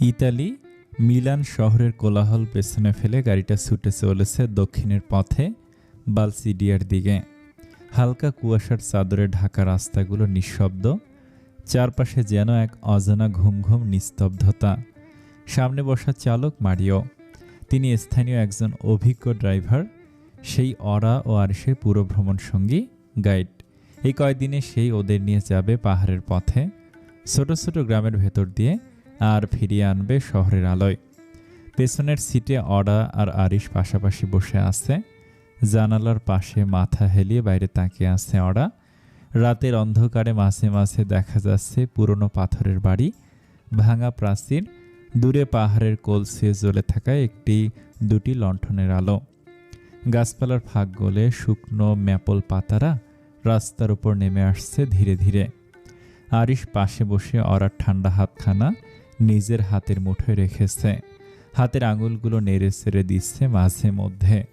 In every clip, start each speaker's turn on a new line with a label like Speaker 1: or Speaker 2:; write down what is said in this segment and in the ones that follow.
Speaker 1: Italy Milan শহরের কোলাহল পেছনে ফেলে গাড়িটা ছুটে চলেছে দক্ষিণের পথে বালসিডিয়ার দিকে। হালকা কুয়াশার চাদরে ঢাকা রাস্তাগুলো নিঃশব্দ, চারপাশে যেন এক অজানা ঘুম ঘুম নিস্তব্ধতা। সামনে বসা চালক মারিও, তিনি স্থানীয় একজন অভিজ্ঞ ড্রাইভার, সেই অরা ও আরিসের পুরো ভ্রমণ সঙ্গী গাইড। এই কয়েকদিনে সেই ওদের নিয়ে যাবে পাহাড়ের পথে। ছোট ছোট গ্রামের ভেতর দিয়ে আর ফিরিয়ে আনবে শহরের আলোয়। পেছনের সিটে অডা আর আরিশ পাশাপাশি বসে আছে। জানালার পাশে মাথা হেলিয়ে বাইরে তাকিয়ে আছে অডা। রাতের অন্ধকারে মাঝে মাঝে দেখা যাচ্ছে পুরনো পাথরের বাড়ি। ভাঙা প্রাচীর, দূরে পাহাড়ের কোল ছুঁয়ে জ্বলে থাকা একটি, দুটি লণ্ঠনের আলো। গাছপালার ফাঁক গলে শুকনো ম্যাপল পাতারা রাস্তার উপর নেমে আসছে ধীরে ধীরে। আরিশ পাশে বসে অরার ঠান্ডা হাতখানা নিজের হাতের মুঠোয় রেখেছে। হাতের আঙুলগুলো নেড়ে ছেড়ে দিচ্ছে মাঝে মধ্যে।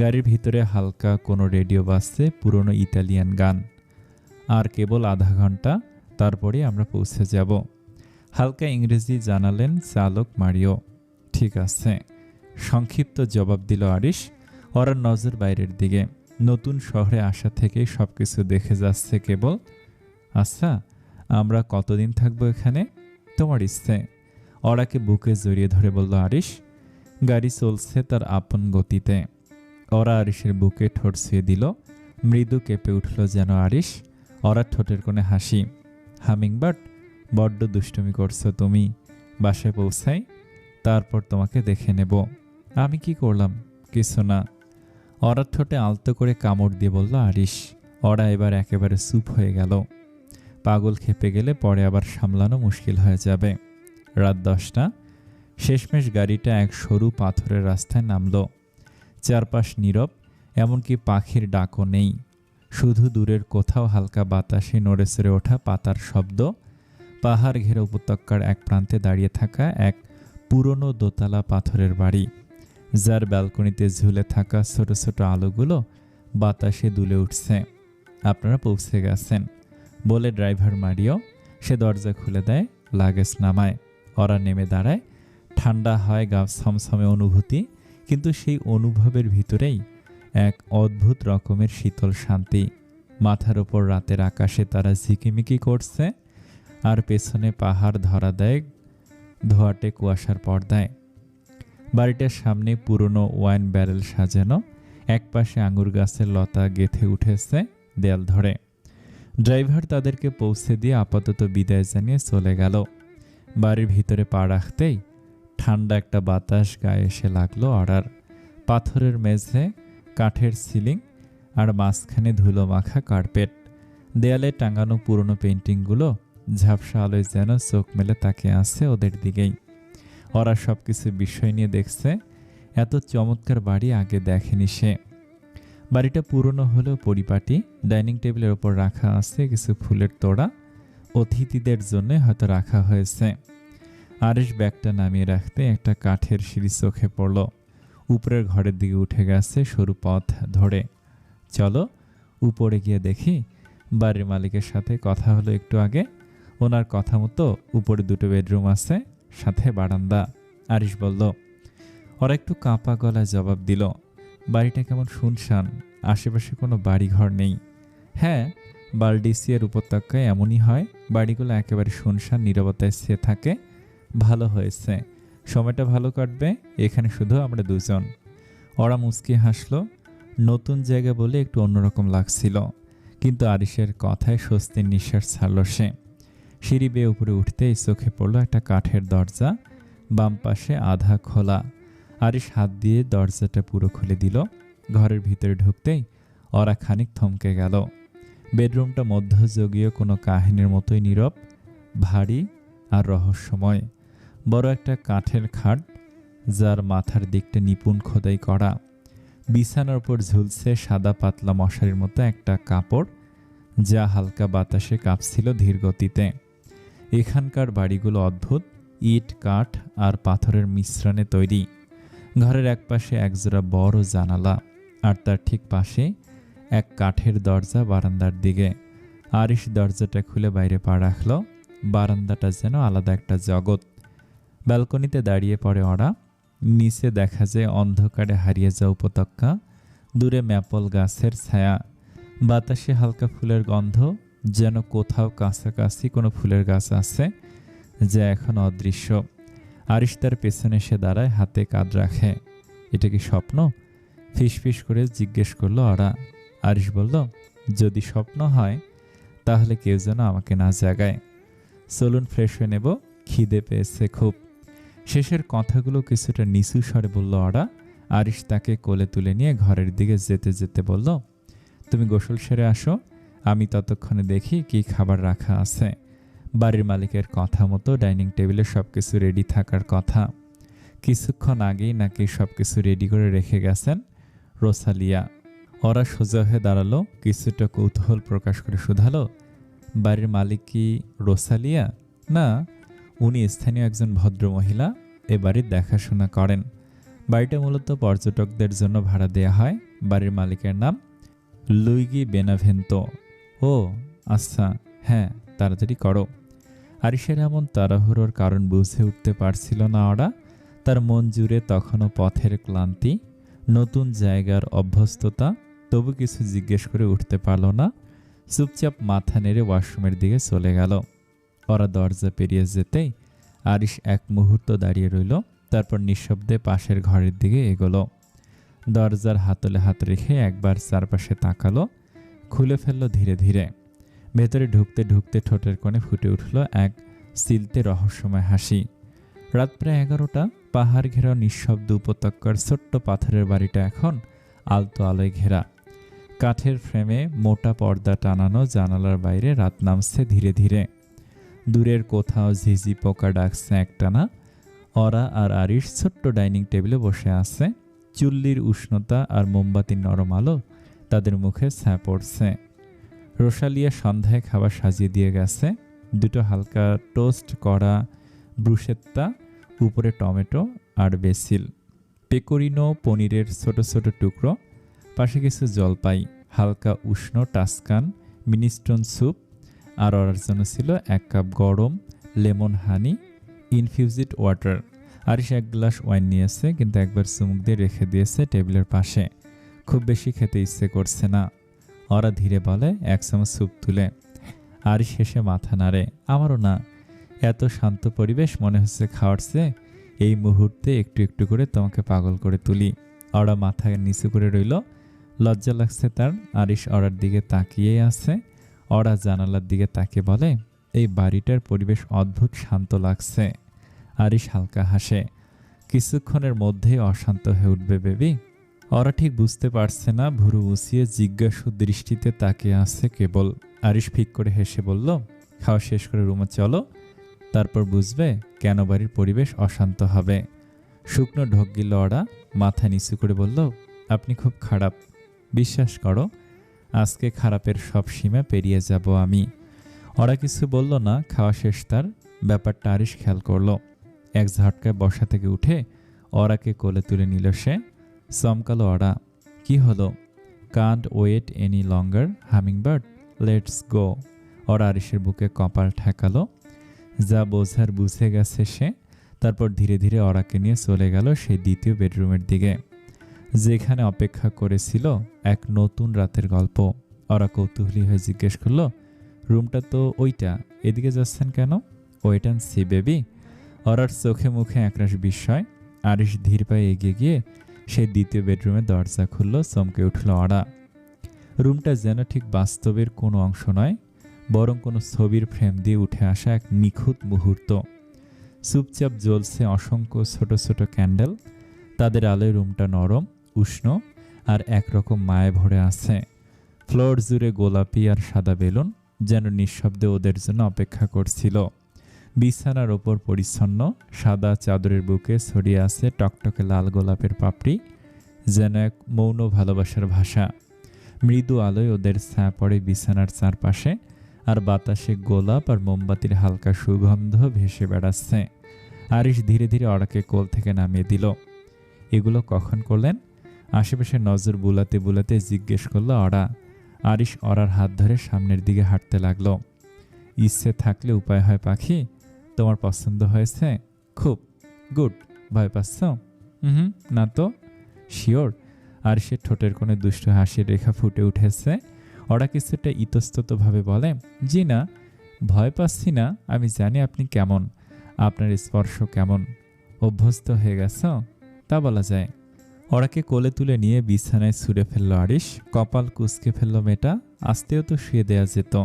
Speaker 1: গাড়ির ভিতরে হালকা কোনো রেডিও বাজছে পুরনো ইতালিয়ান গান। আর কেবল আধা ঘণ্টা, তারপরে আমরা পৌঁছে যাব। হালকা ইংরেজি জানালেন চালক মারিও। ঠিক আছে। সংক্ষিপ্ত জবাব দিল আরিশ। ওরার নজর বাইরের দিকে। নতুন শহরে আসা থেকেই সব কিছু দেখে যাচ্ছে কেবল। আচ্ছা আমরা কতদিন থাকব এখানে? তোমার ইচ্ছে। অরাকে বুকে জড়িয়ে ধরে বলল, আরিশ, গাড়ি চলছে তার আপন গতিতে। অরা আরিশের বুকে ঠোঁট ছুঁয়ে দিল। মৃদু কেঁপে উঠল যেন আরিশ। অরা ঠোঁটের কোণে হাসি হামিং বাট বড্ড দুষ্টুমি করছ তুমি। বাসায় পৌঁছাই, তারপর তোমাকে দেখে নেব। আমি কি করলাম? কিছু না। অরার ঠোঁটে আলতো করে কামড় দিয়ে বলল, আরিশ। অরা এবার একেবারে চুপ হয়ে গেল। পাগল খেপে গেলে পরে আবার সামলানো মুশকিল হয়ে যাবে। রাত দশটা, শেষমেশ গাড়িটা এক সরু পাথরের রাস্তায় নামল। চারপাশ নীরব, এমনকি পাখির ডাকও নেই। শুধু দূরের কোথাও হালকা বাতাসে নড়ে চড়ে ওঠা পাতার শব্দ, পাহাড় ঘেরা উপত্যকার এক প্রান্তে দাঁড়িয়ে থাকা এক পুরনো দোতলা পাথরের বাড়ি, যার ব্যালকনিতে ঝুলে থাকা ছোট ছোট আলোগুলো বাতাসে দুলে উঠছে। আপনারা পৌঁছে গেছেন। বলে ড্রাইভার মারিও, সে দরজা খুলে দেয়, লাগেজ নামায়। ওরা নেমে দাঁড়ায়। ঠান্ডা হয় গা, ছমছমে অনুভূতি, কিন্তু সেই অনুভবের ভিতরেই এক অদ্ভুত রকমের শীতল শান্তি। মাথার ওপর রাতের আকাশে তারা ঝিকিমিকি করছে আর পেছনে পাহাড় ধরা দেয়, ধোয়াটে কুয়াশার পর্দায়। বাড়িটার সামনে পুরনো ওয়াইন ব্যারেল সাজানো, একপাশে আঙুর গাছের লতা গেথে উঠেছে দেয়াল ধরে। ড্রাইভার তাদেরকে পৌঁছে দিয়ে আপাতত বিদায় জানিয়ে চলে গেল। বাড়ির ভিতরে পা রাখতেই ঠান্ডা একটা বাতাস গায়ে এসে লাগল অর্ডার পাথরের মেঝে কাঠের সিলিং আর মাঝখানে ধুলো মাখা কার্পেট। দেয়ালে টাঙানো পুরনো পেন্টিংগুলো ঝাপসা আলোয় যেন চোখ মেলে তাকে আছে ওদের দিকেই। ওরা সব কিছু বিষয় নিয়ে দেখছে, এত চমৎকার বাড়ি আগে দেখেনি সে। বাড়িটা পুরনো হলেও পরিপাটি, ডাইনিং টেবিলের ওপর রাখা আছে কিছু ফুলের তোড়া, অতিথিদের জন্য হয়তো রাখা হয়েছে। আরিশ ব্যাগটা নামিয়ে রাখতে একটা কাঠের সিঁড়ি চোখে পড়ল। উপরের ঘরের দিকে উঠে গেছে সরু পথ ধরে। চলো, উপরে গিয়ে দেখি, বাড়ির মালিকের সাথে কথা হলো একটু আগে। ওনার কথা মতো উপরে দুটো বেডরুম আছে, সাথে বারান্দা। আরিশ বলল, ওরা একটু কাঁপা গলায় জবাব দিল বাড়িটা কেমন শুনশান? আশেপাশে কোনো বাড়িঘর নেই। হ্যাঁ বালডিসিয়ার উপত্যকায় এমনই হয়, বাড়িগুলো একেবারে শুনশান, নিরবতায় সে থাকে। ভালো হয়েছে। সময়টা ভালো কাটবে, এখানে শুধু আমরা দুজন। ওরা মুচকি হাসলো। নতুন জায়গা বলে একটু অন্যরকম লাগছিল। কিন্তু আরিসের কথায় স্বস্তির নিঃশ্বাস ছাড়ল সে। সিঁড়ি বেয়ে উপরে উঠতেই চোখে পড়ল একটা কাঠের দরজা, বাম পাশে আধা খোলা। আরিস হাত দিয়ে দরজাটা পুরো খুলে দিল। ঘরের ভিতরে ঢুকতেই ওরা খানিক থমকে গেল। বেডরুমটা মধ্যযুগীয় কোনো কাহিনীর মতোই নীরব, ভারী আর রহস্যময়। বড় একটা কাঠের খাট, যার মাথার দিকটা নিপুণ খোদাই করা। বিছানার উপর ঝুলছে সাদা পাতলা মশারির মতো একটা কাপড়, যা হালকা বাতাসে কাঁপছিল ধীর গতিতে এখানকার বাড়িগুলো অদ্ভুত, ইট, কাঠ আর পাথরের মিশ্রণে তৈরি। ঘরের এক একপাশে একজোড়া বড় জানালা আর তার ঠিক পাশে এক কাঠের দরজা বারান্দার দিকে। আরিশ দরজাটা খুলে বাইরে পা রাখল। বারান্দাটা যেন আলাদা একটা জগৎ। ব্যালকনিতে দাঁড়িয়ে পড়ে ওরা। নিচে দেখা যায় অন্ধকারে হারিয়ে যাওয়া উপত্যকা। দূরে ম্যাপল গাছের ছায়া। বাতাসে হালকা ফুলের গন্ধ, যেন কোথাও কাছাকাছি কোনো ফুলের গাছ আছে, যা এখন অদৃশ্য। আরিশ তার পেছনে এসে দাঁড়ায়, হাতে কাঁধ রাখে। এটা কি স্বপ্ন? ফিসফিস করে জিজ্ঞেস করল ওরা আরিশ বলল, যদি স্বপ্ন হয়, তাহলে কেউ যেন আমাকে না জাগায়। চলুন ফ্রেশ হয়ে নেব, খিদে পেয়েছে খুব। শেষের কথাগুলো কিছুটা নিচু স্বরে বলল ওরা আরিশ তাকে কোলে তুলে নিয়ে ঘরের দিকে যেতে যেতে বলল, তুমি গোসল সেরে আসো, আমি ততক্ষণে দেখি কি খাবার রাখা আছে। বাড়ির মালিকের কথা মতো ডাইনিং টেবিলে সব কিছু রেডি থাকার কথা। কিছুক্ষণ আগেই নাকি সব কিছু রেডি করে রেখে গেছেন রোসালিয়া। ওরা সোজা হয়ে দাঁড়াল, কিছুটা কৌতূহল প্রকাশ করে শুধালো, বাড়ির মালিক কি রোসালিয়া? না, উনি স্থানীয় একজন ভদ্র মহিলা এ বাড়ির দেখাশোনা করেন। বাড়িটা মূলত পর্যটকদের জন্য ভাড়া দেয়া হয়। বাড়ির মালিকের নাম লুইগি বেনাভেন্তো। ও আচ্ছা হ্যাঁ তাড়াতাড়ি করো। আরিসের এমন তাড়াহুড়োর কারণ বুঝে উঠতে পারছিল না ওরা। তার মন জুড়ে তখনও পথের ক্লান্তি, নতুন জায়গার অভ্যস্ততা, তবু কিছু জিজ্ঞেস করে উঠতে পারল না। চুপচাপ মাথা নেড়ে ওয়াশরুমের দিকে চলে গেল। ওরা দরজা পেরিয়ে যেতেই আরিশ এক মুহূর্ত দাঁড়িয়ে রইল, তারপর নিঃশব্দে পাশের ঘরের দিকে এগোলো। দরজার হাতলে হাত রেখে একবার চারপাশে তাকালো, খুলে ফেলল ধীরে ধীরে। ভেতরে ঢুকতে ঢুকতে ঠোঁটের কোণে ফুটে উঠল এক সিলতে রহস্যময় হাসি। রাত প্রায় এগারোটা, পাহাড় ঘেরা নিঃশব্দ উপত্যকার ছোট্ট পাথরের বাড়িটা এখন আলতো আলোয় ঘেরা। কাঠের ফ্রেমে মোটা পর্দা টানানো জানালার বাইরে রাত নামছে ধীরে ধীরে। দূরের কোথাও ঝিঝি পোকা ডাকছে একটানা। অরা আর আরিশ ছোট্ট ডাইনিং টেবিলে বসে আছে। চুল্লির উষ্ণতা আর মোমবাতির নরম আলো তাদের মুখে ছায়া পড়ছে। রোসালিয়া সন্ধ্যায় খাবার সাজিয়ে দিয়ে গেছে। দুটো হালকা টোস্ট করা ব্রুশেত্তা, উপরে টমেটো আর বেসিল। পেকোরিনো পনিরের ছোট ছোট টুকরো, পাশে কিছু জলপাই, হালকা উষ্ণ টাস্কান, মিনিস্টোন স্যুপ, আর অর্ডার জন্য ছিল এক কাপ গরম lemon honey, infused water. Arish এক গ্লাস ওয়াইন নিয়েছে, কিন্তু একবার চুমুক দিয়ে রেখে দিয়েছে টেবিলের পাশে। খুব বেশি খেতে ইচ্ছে করছে না। ওরা ধীরে বলে, এক চামচ স্যুপ তুলে। আর শেষে মাথা নাড়ে, আমারও না। এত শান্ত পরিবেশ মনে হচ্ছে খাওয়ার চেয়ে এই মুহূর্তে একটু একটু করে তোমাকে পাগল করে তুলি। ওরা মাথা নিচু করে রইল। লজ্জা লাগছে তার। আরিশ অরার দিকে তাকিয়েই আছে। অরা জানালার দিকে তাকে বলে, এই বাড়িটার পরিবেশ অদ্ভুত শান্ত লাগছে। আরিশ হালকা হাসে, কিছুক্ষণের মধ্যেই অশান্ত হয়ে উঠবে বেবি। ওরা ঠিক বুঝতে পারছে না। ভুরু উঁচিয়ে জিজ্ঞাসু দৃষ্টিতে তাকে আছে কেবল। আরিশ ফিক করে হেসে বলল, খাওয়া শেষ করে রুমে চলো। তারপর বুঝবে কেন বাড়ির পরিবেশ অশান্ত হবে শুকনো ঢোক গিল ওরা। মাথা নিচু করে বলল, আপনি খুব খারাপ। বিশ্বাস করো, আজকে খারাপের সব সীমা পেরিয়ে যাব আমি ওরা কিছু বলল না, খাওয়া শেষ তার। ব্যাপারটা আরিশ খেয়াল করল। এক ঝটকায় বসা থেকে উঠে অরাকে কোলে তুলে নিল সে। চমকালো অরা কি হলো? Can't wait any longer hummingbird let's go ওরা আরিসের বুকে কপাল ঠেকালো। যা বোঝার বুঝে গেছে সে। তারপর ধীরে ধীরে অরাকে নিয়ে চলে গেল সেই দ্বিতীয় বেডরুমের দিকে। যেখানে অপেক্ষা করেছিল এক নতুন রাতের গল্প। ওরা কৌতূহলী হয়ে জিজ্ঞেস করল, রুমটা তো ওইটা, এদিকে যাচ্ছেন কেন? ওয়েট অ্যান্ড সি বেবি অরার চোখে মুখে একরাশ বিস্ময়। আরিশ ধীর পায়ে এগিয়ে গিয়ে সেই দ্বিতীয় বেডরুমের দরজা খুলল, চমকে উঠল অরা। রুমটা যেন ঠিক বাস্তবের কোনো অংশ নয়, বরং কোনো ছবির ফ্রেম দিয়ে উঠে আসা এক নিখুঁত মুহূর্ত। চুপচাপ জ্বলছে অসংখ্য ছোট ছোট ক্যান্ডেল, তাদের আলোয় রুমটা নরম, উষ্ণ, আর একরকম মায়ে ভরে আছে। ফ্লোর জুড়ে গোলাপি আর সাদা বেলুন যেন নিঃশব্দে ওদের জন্য অপেক্ষা করছিল। বিছানার ওপর পরিচ্ছন্ন, সাদা চাদরের বুকে ছড়িয়ে আছে টকটকে লাল গোলাপের পাপড়ি, যেন এক মৌন ভালোবাসার ভাষা। মৃদু আলোয় ওদের ছায়া পড়ে বিছানার চারপাশে, আর বাতাসে গোলাপ আর মোমবাতির হালকা সুগন্ধ ভেসে বেড়াচ্ছে। আরিশ ধীরে ধীরে অরাকে কোল থেকে নামিয়ে দিল। এগুলো কখন করলেন? আশেপাশে নজর বুলাতে বুলাতে জিজ্ঞেস করল অরা আরিশ অরার হাত ধরে সামনের দিকে হাঁটতে লাগল। ইচ্ছে থাকলে উপায় হয় পাখি? তোমার পছন্দ হয়েছে? খুব। গুড। ভয় পাচ্ছ? হুম না তো? শিওর। আর সে ঠোঁটের কোণে দুষ্ট হাসির রেখা ফুটে উঠেছে। ওরা কিছুটা ইতস্ততভাবে বলে, জি না। ভয় পাচ্ছি না। আমি জানি আপনি কেমন। আপনার স্পর্শ কেমন? অভ্যস্ত হয়ে গেছ? তা বলা যায়। ওরাকে কোলে তুলে নিয়ে বিছানায় ছুঁড়ে ফেলল আরিশ। কপাল কুচকে ফেলল মেয়েটা। আস্তেও তো শুয়ে দেয়া যেত।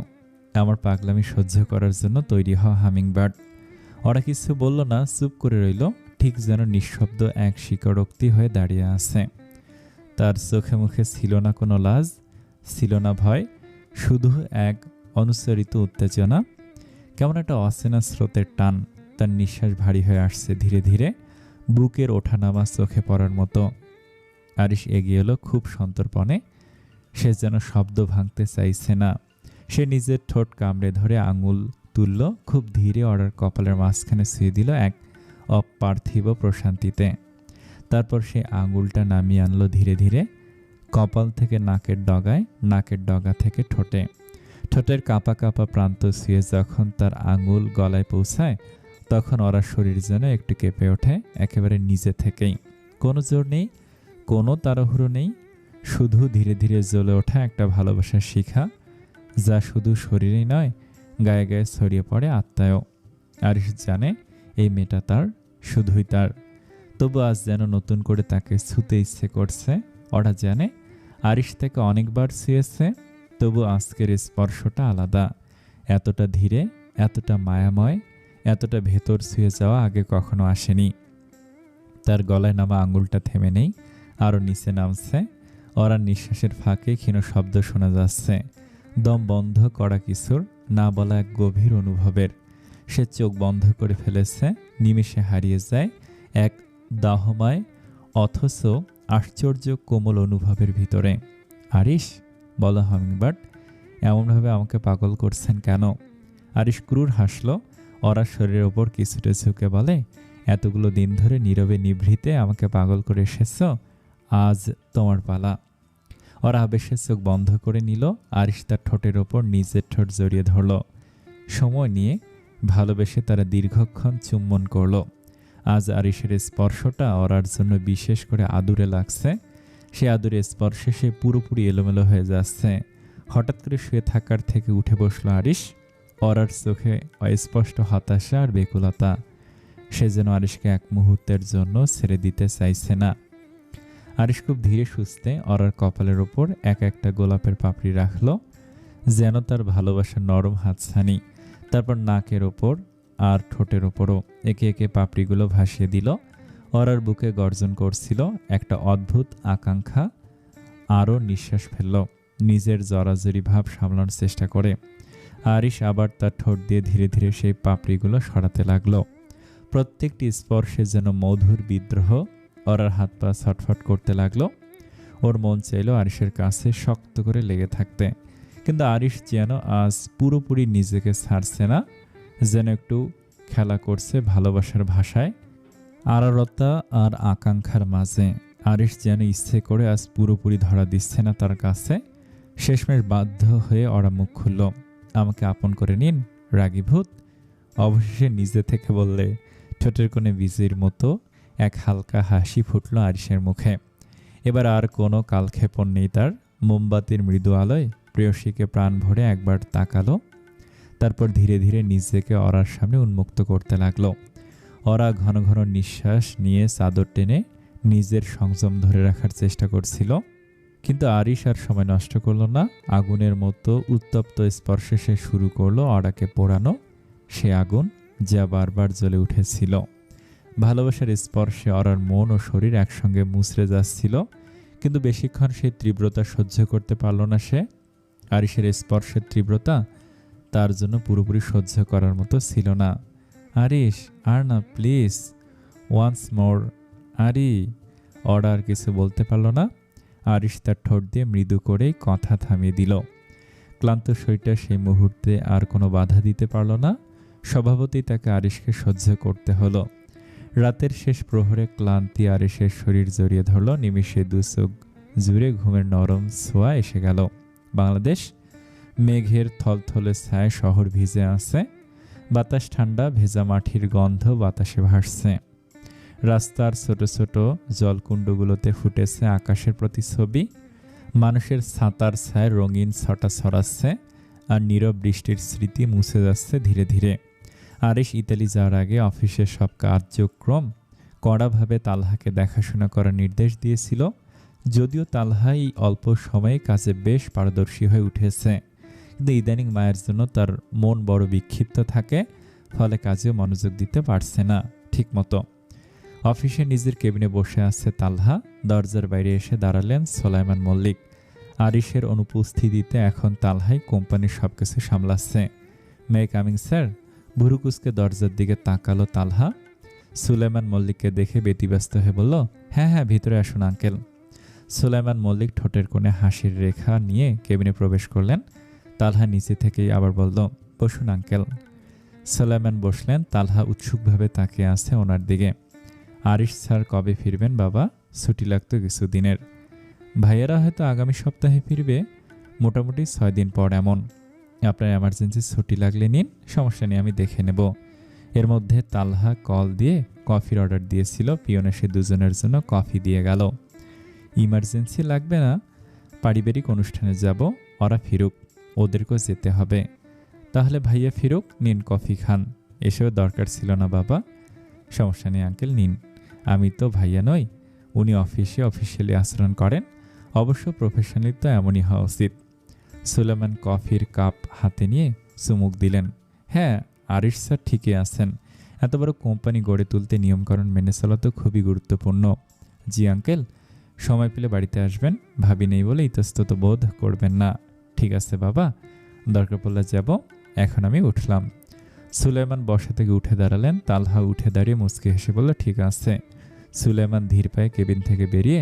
Speaker 1: আমার পাগলামি সহ্য করার জন্য তৈরি হওয়া হামিংবার্ড। ওরা কিছু বলল না, চুপ করে রইল। ঠিক যেন নিঃশব্দ এক স্বীকারোক্তি হয়ে দাঁড়িয়ে আছে। তার চোখে মুখে ছিল না কোনো লাজ, ছিল না ভয়, শুধু এক অনুসরিত উত্তেজনা। কেমন একটা অচেনা স্রোতের টান, তার নিঃশ্বাস ভারী হয়ে আসছে ধীরে ধীরে, বুকের ওঠানামা চোখে পড়ার মতো। আরিশ এগিয়ে এলো খুব সন্তর্পণে। সে যেন শব্দ ভাঙতে চাইছে না। সে নিজের ঠোঁট কামড়ে ধরে আঙুল তুলল খুব ধীরে অর্ডার কপালের মাঝখানে শুয়ে দিল এক অপার্থিব প্রশান্তিতে। তারপর সে আঙুলটা নামিয়ে আনলো ধীরে ধীরে। কপাল থেকে নাকের ডগায়, নাকের ডগা থেকে ঠোঁটে। ঠোঁটের কাঁপা কাঁপা প্রান্ত শুয়ে যখন তার আঙুল গলায় পৌঁছায়, তখন ওরা শরীর যেন একটু কেঁপে ওঠে, একেবারে নিজে থেকেই। কোনো জোর নেই, কোনো তাড়াহুড়ো নেই। শুধু ধীরে ধীরে জ্বলে ওঠা একটা ভালোবাসার শিখা, যা শুধু শরীরেই নয় গায়ে গায়ে ছড়িয়ে পড়ে আত্মায়ও। আরিশ জানে, এই মেয়েটা তার, শুধুই তার। তবু আজ যেন নতুন করে তাকে ছুতে ইচ্ছে করছে, ওরা জানে, আরিশ তাকে অনেকবার ছুঁয়েছে, তবু আজকের স্পর্শটা আলাদা। এতটা ধীরে, এতটা মায়াময়, এতটা ভেতর ছুঁয়ে যাওয়া আগে কখনো আসেনি। তার গলায় নামা আঙুলটা থেমে নেই আরও নিচে নামছে ওরা নিঃশ্বাসের ফাঁকে ক্ষীণ শব্দ শোনা যাচ্ছে। দম বন্ধ করা কিছুর না বলা এক গভীর অনুভবের। সে চোখ বন্ধ করে ফেলেছে, নিমেষে হারিয়ে যায় এক দাহময়, অথচ আশ্চর্য কোমল অনুভবের ভিতরে। আরিশ, বলো হামিংবার্ড এমনভাবে আমাকে পাগল করছেন কেন? আরিশ ক্রুর হাসলো, ওরা শরীরের ওপর কিছুটা ঝুঁকে বলে, এতগুলো দিন ধরে নীরবে নিভৃতে আমাকে পাগল করে এসেছ, আজ তোমার পালা। ওরা আবেশের চোখ বন্ধ করে নিল, আরিশ তার ঠোঁটের ওপর নিজের ঠোঁট জড়িয়ে ধরল। সময় নিয়ে ভালোবেসে তারা দীর্ঘক্ষণ চুম্বন করল। আজ আরিশের স্পর্শটা ওরার জন্য বিশেষ করে আদুরে লাগছে। সে আদুরে স্পর্শে সে পুরোপুরি এলোমেলো হয়ে যাচ্ছে। হঠাৎ করে শুয়ে থাকার থেকে উঠে বসল আরিশ। অরার চোখে অস্পষ্ট হতাশা আর বেকুলতা। সে যেন আরিশকে এক মুহূর্তের জন্য ছেড়ে দিতে চাইছে না। আরিশ খুব ধীরে সুস্থে অরার কপালের ওপর এক একটা গোলাপের পাপড়ি রাখল, যেন তার ভালোবাসার নরম হাতছানি, তারপর নাকের ওপর আর ঠোঁটের ওপরও একে একে পাপড়িগুলো ভাসিয়ে দিল। অরার বুকে গর্জন করছিল একটা অদ্ভুত আকাঙ্ক্ষা, আরও নিঃশ্বাস ফেলল, নিজের জরাজরি ভাব সামলানোর চেষ্টা করে। আরিশ আবার তার ঠোঁট দিয়ে ধীরে ধীরে সেই পাপড়িগুলো সরাতে লাগল। প্রত্যেকটি স্পর্শে যেন মধুর বিদ্রোহ ওরার হাত পা ছটফট করতে লাগল। ওর মন চাইল আরিশের কাছে শক্ত করে লেগে থাকতে। কিন্তু আরিশ যেন আজ পুরোপুরি নিজেকে ছাড়ছে না, যেন একটু খেলা করছে ভালোবাসার ভাষায়। আড়ারতা আর আকাঙ্ক্ষার মাঝে আরিশ যেন ইচ্ছে করে আজ পুরোপুরি ধরা দিচ্ছে না তার কাছে। শেষমেশ বাধ্য হয়ে ওরা মুখ খুলল, আমাকে আপন করে নিন রাগীভূত অবশেষে নিজে থেকে বললে, ঠোঁটের কোণে বীজের মতো এক হালকা হাসি ফুটল আরিসের মুখে। এবার আর কোনো কালক্ষেপণ নেই তার। মোমবাতির মৃদু আলোয় প্রেয়সীকে প্রাণ ভরে একবার তাকালো। তারপর ধীরে ধীরে নিজেকে অরার সামনে উন্মুক্ত করতে লাগল। অরা ঘন ঘন নিঃশ্বাস নিয়ে চাদর টেনে নিজের সংযম ধরে রাখার চেষ্টা করছিল। কিন্তু আরিশ আর সময় নষ্ট করল না। আগুনের মতো উত্তপ্ত স্পর্শে সে শুরু করল অরাকে পোড়ানো। সে আগুন যা বারবার জ্বলে উঠেছিল। ভালোবাসার স্পর্শে অরার মন ও শরীর একসঙ্গে মুচড়ে যাচ্ছিল, কিন্তু বেশিক্ষণ সেই তীব্রতা সহ্য করতে পারল না সে। আরিসের স্পর্শের তীব্রতা তার জন্য পুরোপুরি সহ্য করার মতো ছিল না। আরিস, আর না, প্লিজ ওয়ান্স মোর আরি। অর্ডার কিছু বলতে পারল না। আরিশ তার ঠোঁট দিয়ে মৃদু করেই কথা থামিয়ে দিল। ক্লান্ত শরীরটা সেই মুহূর্তে আর কোনো বাধা দিতে পারল না। স্বভাবতই তাকে আরিশকে সহ্য করতে হলো। রাতের শেষ প্রহরে ক্লান্তি আরিশের শরীর জড়িয়ে ধরল, নিমিষে দু চোখ জুড়ে ঘুমের নরম ছোঁয়া এসে গেল। বাংলাদেশ, মেঘের থলথলে ছায় শহর ভিজে আছে, বাতাস ঠান্ডা, ভেজা মাটির গন্ধ বাতাসে ভাসছে। রাস্তার ছোট ছোট জলকুণ্ডগুলোতে ফুটেছে আকাশের প্রতিছবি মানুষের ছাতার ছায় রঙিন ছটা ছড়াচ্ছে আর নীরব বৃষ্টির স্মৃতি মুছে যাচ্ছে ধীরে ধীরে। আরিশ ইতালি যাওয়ার আগে অফিসের সব কার্যক্রম কড়াভাবে তালহাকে দেখাশোনা করার নির্দেশ দিয়েছিল। যদিও তালহা এই অল্প সময়ে কাজে বেশ পারদর্শী হয়ে উঠেছে। কিন্তু ইদানিং মায়ের জন্য তার মন বড় বিক্ষিপ্ত থাকে, ফলে কাজেও মনোযোগ দিতে পারছে না ঠিকমতো। অফিসে নিজের কেবিনে বসে আছে তালহা। দরজার বাইরে এসে দাঁড়ালেন সোলাইমান মল্লিক। আরিশের অনুপস্থিতিতে এখন তালহাই কোম্পানির সব কিছু সামলাচ্ছে। মে কামিং, স্যার? ভুরুকুসকে দরজার দিকে তাকালো তালহা। সুলেমান মল্লিককে দেখে ব্যতিব্যস্ত হয়ে বলল হ্যাঁ হ্যাঁ ভিতরে আসুন, আঙ্কেল। সুলাইমান মল্লিক ঠোঁটের কোণে হাসির রেখা নিয়ে কেবিনে প্রবেশ করলেন। তালহা নিচে থেকেই আবার বলল, বসুন, আঙ্কেল। সুলাইমান বসলেন, তালহা উৎসুকভাবে তাকিয়ে আছে ওনার দিকে। আরিশ স্যার কবে ফিরবেন, বাবা? ছুটি লাগতো কিছুদিনের। ভাইয়েরা হয়তো আগামী সপ্তাহে ফিরবে। মোটামুটি ছয় দিন পর এমন। আপনার এমার্জেন্সি ছুটি লাগলে নিন, সমস্যা নেই, আমি দেখে নেব। এর মধ্যে তালহা কল দিয়ে কফির অর্ডার দিয়েছিল পিয়নে সে দুজনের জন্য কফি দিয়ে গেল। ইমার্জেন্সি লাগবে না, পারিবারিক অনুষ্ঠানে যাব, ওরা ফিরুক, ওদেরকেও যেতে হবে। তাহলে ভাইয়া ফিরুক, নিন কফি খান এসেও দরকার ছিল না বাবা, সমস্যা নেই আঙ্কেল নিন। আমি তো ভাইয়া নই, উনি অফিসে অফিসিয়ালি আচরণ করেন, অবশ্য প্রফেশনালি তো এমনই হওয়া উচিত। সুলেমান কফির কাপ হাতে নিয়ে চুমুক দিলেন। হ্যাঁ আরিশ স্যার ঠিকই আছেন। এত বড় কোম্পানি গড়ে তুলতে নিয়মকানুন মেনে চলা তো খুবই গুরুত্বপূর্ণ। জি আঙ্কেল, সময় পেলে বাড়িতে আসবেন, ভাবি নেই বলে ইতস্তত বোধ করবেন না। ঠিক আছে বাবা, দরকার পড়লে যাব, এখন আমি উঠলাম। সুলেমান বসা থেকে উঠে দাঁড়ালেন, তালহা উঠে দাঁড়িয়ে মুচকে হেসে বলল, ঠিক আছে। সুলেমান ধীর পায়ে কেবিন থেকে বেরিয়ে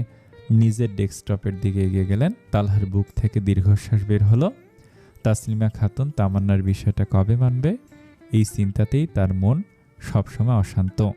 Speaker 1: নিজের ডেস্কটপের দিকে এগিয়ে গেলেন। তালহার বুক থেকে দীর্ঘশ্বাস বের হলো। তাসলিমা খাতুন তামান্নার বিষয়টা কবে মানবে? এই চিন্তাতেই তার মন সবসময় অশান্ত।